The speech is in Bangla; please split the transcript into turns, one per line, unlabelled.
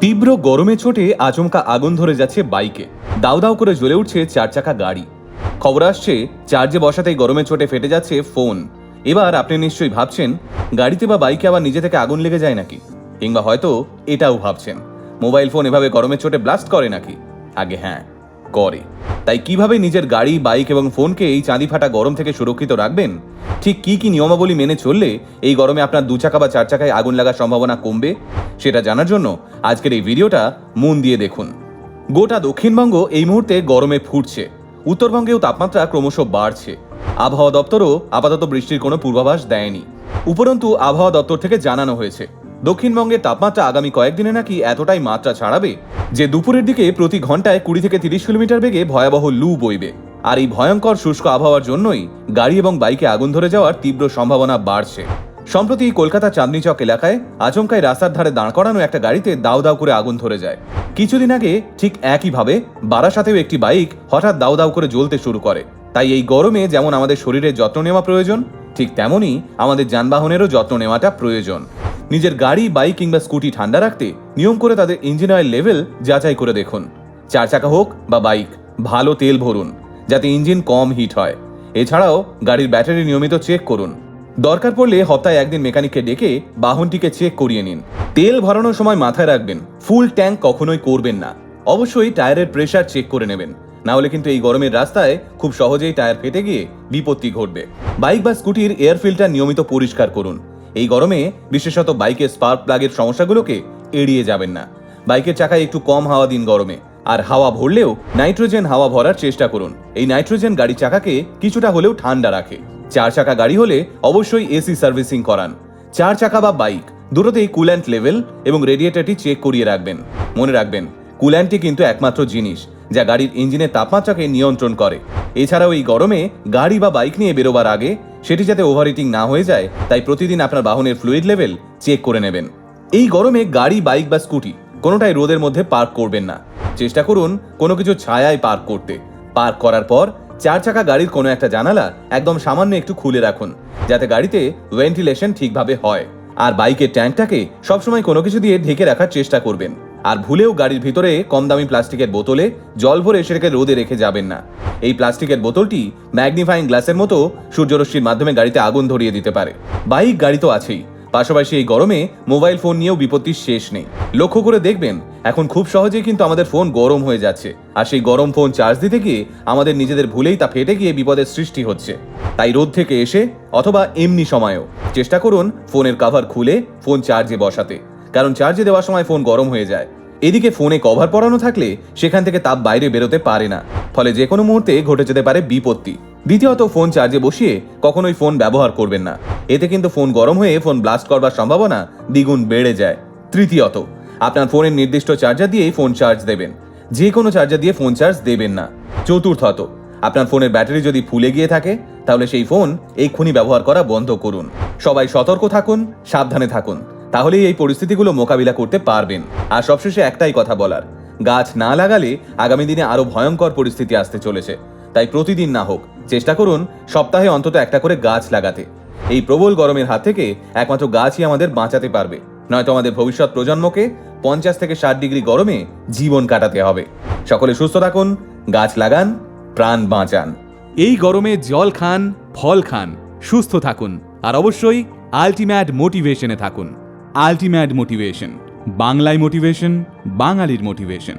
তীব্র গরমে চোটে আচমকা আগুন ধরে যাচ্ছে বাইকে। দাউ দাউ করে জ্বলে উঠছে চার চাকা গাড়ি। খবর আসছে, চার্জে বসাতেই গরমে চোটে ফেটে যাচ্ছে ফোন। এবার আপনি নিশ্চয়ই ভাবছেন, গাড়িতে বা বাইকে আবার নিজে থেকে আগুন লেগে যায় নাকি? কিংবা হয়তো এটাও ভাবছেন, মোবাইল ফোন এভাবে গরমে চোটে ব্লাস্ট করে নাকি? আগে হ্যাঁ। করে। তাই কীভাবে নিজের গাড়ি, বাইক এবং ফোনকে এই চাঁদি ফাটা গরম থেকে সুরক্ষিত রাখবেন? ঠিক কি কি নিয়মাবলী মেনে চললে এই গরমে আপনার দু চাকা বা চার চাকায় আগুন লাগার সম্ভাবনা কমবে? সেটা জানার জন্য আজকের এই ভিডিওটা মন দিয়ে দেখুন। গোটা দক্ষিণবঙ্গ এই মুহূর্তে গরমে ফুটছে। উত্তরবঙ্গেও তাপমাত্রা ক্রমশ বাড়ছে। আবহাওয়া দপ্তরও আপাতত বৃষ্টির কোনো পূর্বাভাস দেয়নি। উপরন্তু আবহাওয়া দপ্তর থেকে জানানো হয়েছে দক্ষিণবঙ্গের তাপমাত্রা আগামী কয়েকদিনে নাকি এতটাই মাত্রা ছাড়াবে যে দুপুরের দিকে প্রতি ঘন্টায় কুড়ি থেকে তিরিশ কিলোমিটার বেগে ভয়াবহ লু বইবে। আর এই ভয়ঙ্কর শুষ্ক আবহাওয়ার জন্যই গাড়ি এবং বাইকে আগুন ধরে যাওয়ার তীব্র সম্ভাবনা বাড়ছে। সম্প্রতি কলকাতা চাঁদনি চক এলাকায় আচমকাই রাস্তার ধারে দাঁড় করানো একটা গাড়িতে দাউ দাউ করে আগুন ধরে যায়। কিছুদিন আগে ঠিক একইভাবে বারাসাতেও একটি বাইক হঠাৎ দাউ দাউ করে জ্বলতে শুরু করে। তাই এই গরমে যেমন আমাদের শরীরের যত্ন নেওয়া প্রয়োজন, ঠিক তেমনই আমাদের যানবাহনেরও যত্ন নেওয়াটা প্রয়োজন। নিজের গাড়ি, বাইক কিংবা স্কুটি ঠান্ডা রাখতে নিয়ম করে তাদের ইঞ্জিন অয়েল লেভেল যাচাই করে দেখুন। চার চাকা হোক বা বাইক, ভালো তেল ভরুন, যাতে ইঞ্জিন কম হিট হয়। এছাড়াও গাড়ির ব্যাটারি নিয়মিত চেক করুন। দরকার পড়লে হপ্তাহে একদিন মেকানিককে ডেকে বাহনটিকে চেক করিয়ে নিন। তেল ভরানোর সময় মাথায় রাখবেন ফুল ট্যাঙ্ক কখনোই করবেন না। অবশ্যই টায়ারের প্রেশার চেক করে নেবেন। না হলে কিন্তু এই গরমের রাস্তায় খুব সহজেই টায়ার ফেটে গিয়ে বিপত্তি ঘটবে। বাইক বা স্কুটির এয়ার ফিল্টার নিয়মিত পরিষ্কার করুন। এই গরমে বিশেষত বাইকের স্পার্ক প্লাগের সমস্যাগুলোকে এড়িয়ে যাবেন না। বাইকের চাকায় একটু কম হাওয়া দিন গরমে, আর হাওয়া ভরলেও নাইট্রোজেন হাওয়া ভরার চেষ্টা করুন। এই নাইট্রোজেন গাড়ি চাকাকে কিছুটা হলেও ঠান্ডা রাখে। চার চাকা গাড়ি হলে অবশ্যই এসি সার্ভিসিং করান। চার চাকা বা বাইক, দুটোতেই কুল্যান্ট লেভেল এবং রেডিয়েটরটি চেক করিয়ে রাখবেন। মনে রাখবেন কুল্যান্টটি কিন্তু একমাত্র জিনিস, যা গাড়ির ইঞ্জিনের তাপমাত্রাকে নিয়ন্ত্রণ করে। এছাড়াও এই গরমে গাড়ি বা বাইক নিয়ে বেরোবার আগে সেটি যাতে ওভারহিটিং না হয়ে যায়, তাই প্রতিদিন আপনার বাহনের ফ্লুইড লেভেল চেক করে নেবেন। এই গরমে গাড়ি বাইক বা স্কুটি কোনোটাই রোদের মধ্যে পার্ক করবেন না। চেষ্টা করুন কোনো কিছু ছায়ায় পার্ক করতে। পার্ক করার পর চার চাকা গাড়ির কোনো একটা জানালা একদম সামান্য একটু খুলে রাখুন, যাতে গাড়িতে ভেন্টিলেশন ঠিকভাবে হয়। আর বাইকের ট্যাঙ্কটাকে সবসময় কোনো কিছু দিয়ে ঢেকে রাখার চেষ্টা করবেন। আর ভুলেও গাড়ির ভিতরে কম দামি প্লাস্টিকের বোতলে জল ভরে সেটাকে রোদে রেখে যাবেন না। এই প্লাস্টিকের বোতলটি ম্যাগনিফাইং গ্লাসের মতো সূর্যরশ্মির মাধ্যমে গাড়িতে আগুন ধরিয়ে দিতে পারে। বাইক গাড়ি তো আছেই। পাশাপাশি এই গরমে মোবাইল ফোন নিয়েও বিপত্তির শেষ নেই। লক্ষ্য করে দেখবেন, এখন খুব সহজেই কিন্তু আমাদের ফোন গরম হয়ে যাচ্ছে। আর সেই গরম ফোন চার্জ দিতে গিয়ে আমাদের নিজেদের ভুলেই তা ফেটে গিয়ে বিপদের সৃষ্টি হচ্ছে। তাই রোদ থেকে এসে, অথবা এমনি সময়েও, চেষ্টা করুন ফোনের কাভার খুলে, ফোন চার্জে বসাতে। কারণ চার্জে দেওয়ার সময় ফোন গরম হয়ে যায়। এদিকে ফোনে কভার পরানো থাকলে সেখান থেকে তাপ বাইরে বেরোতে পারে না। ফলে যে কোনো মুহূর্তে ঘটে যেতে পারে বিপত্তি। দ্বিতীয়ত ফোন চার্জে বসিয়ে কখনোই ফোন ব্যবহার করবেন না। এতে কিন্তু ফোন গরম হয়ে ফোন ব্লাস্ট করবার সম্ভাবনা দ্বিগুণ বেড়ে যায়। তৃতীয়ত, আপনার ফোনের নির্দিষ্ট চার্জার দিয়েই ফোন চার্জ দেবেন। যে কোনো চার্জার দিয়ে ফোন চার্জ দেবেন না। চতুর্থত, আপনার ফোনের ব্যাটারি যদি ফুলে গিয়ে থাকে, তাহলে সেই ফোন এই খুনি ব্যবহার করা বন্ধ করুন। সবাই সতর্ক থাকুন, সাবধানে থাকুন। তাহলেই এই পরিস্থিতিগুলো মোকাবিলা করতে পারবেন। আর সবশেষে একটাই কথা বলার, গাছ না লাগালে আগামী দিনে আরও ভয়ঙ্কর পরিস্থিতি আসতে চলেছে। তাই প্রতিদিন না হোক, চেষ্টা করুন সপ্তাহে অন্তত একটা করে গাছ লাগাতে। এই প্রবল গরমের হাত থেকে একমাত্র গাছই আমাদের বাঁচাতে পারবে। নয়তো আমাদের ভবিষ্যৎ প্রজন্মকে পঞ্চাশ থেকে ষাট ডিগ্রি গরমে জীবন কাটাতে হবে। সকলে সুস্থ থাকুন, গাছ লাগান, প্রাণ বাঁচান।
এই গরমে জল খান, ফল খান, সুস্থ থাকুন। আর অবশ্যই আলটিমেট মোটিভেশনে থাকুন। আলটিমেট মোটিভেশন বাংলায় মোটিভেশন বাঙালির মোটিভেশন।